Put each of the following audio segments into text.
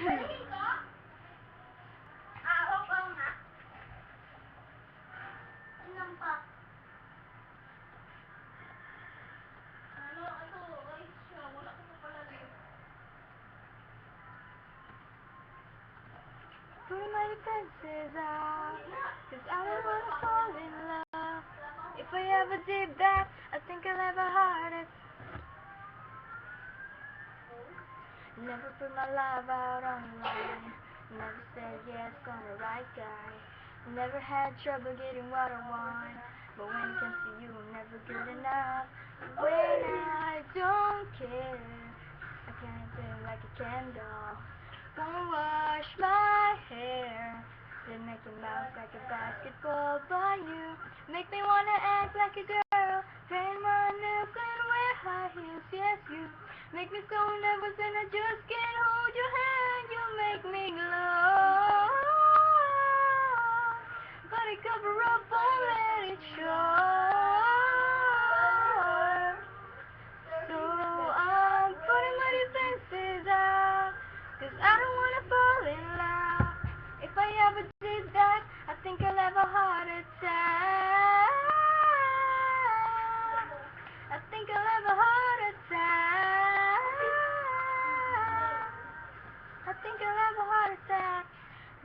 Defenses up, cause I don't wanna fall in love. If I ever did that, I think I'll have a heart attack. Never put my love out on the line. Never said yes on the right guy. Never had trouble getting what I want. But when it comes to you, I'm never good enough. When I don't care, I can't burn like a candle. Wanna wash my hair. Then make it bounce like a basketball. But you make me wanna act like a girl. Paint my nails and wear high heels. Yes, you make me so nervous and I just can't hold your hand.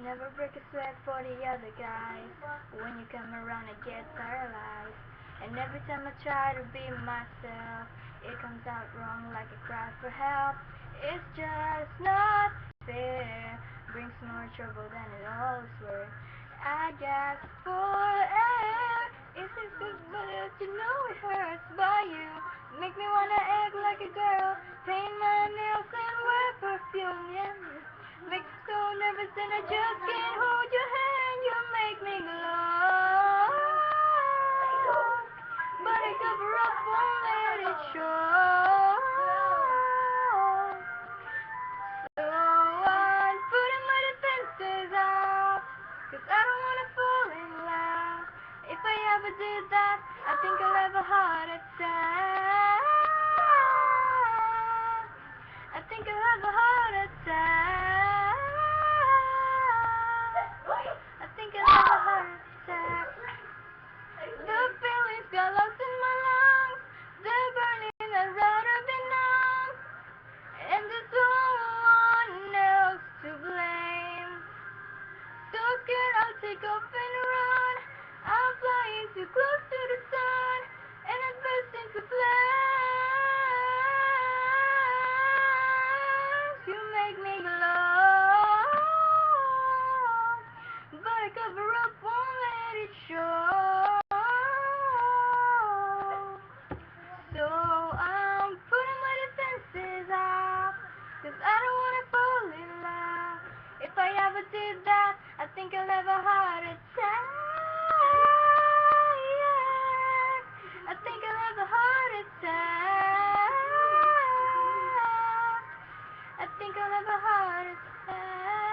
Never break a sweat for the other guys. When you come around, I get paralyzed. And every time I try to be myself, it comes out wrong like a cry for help. It's just not fair. Brings more trouble than it always worth. I gasp for air. Is it good, but you know it hurts by you. Make me wanna act like a girl. Did that, I think I'll have a heart attack. I think I'll have a heart attack. I think I'll have a heart attack. The feelings got lost in my lungs. The burning I'd rather be numb. And there's no one else to blame. So scared I'll take off and too close to the sun. And I burst into flames. You make me glow. But I cover up, won't let it show. So I'm putting my defenses I don't wanna fall in love. If I ever did that, I think I'll have a heart attack. think I'll a heart attack.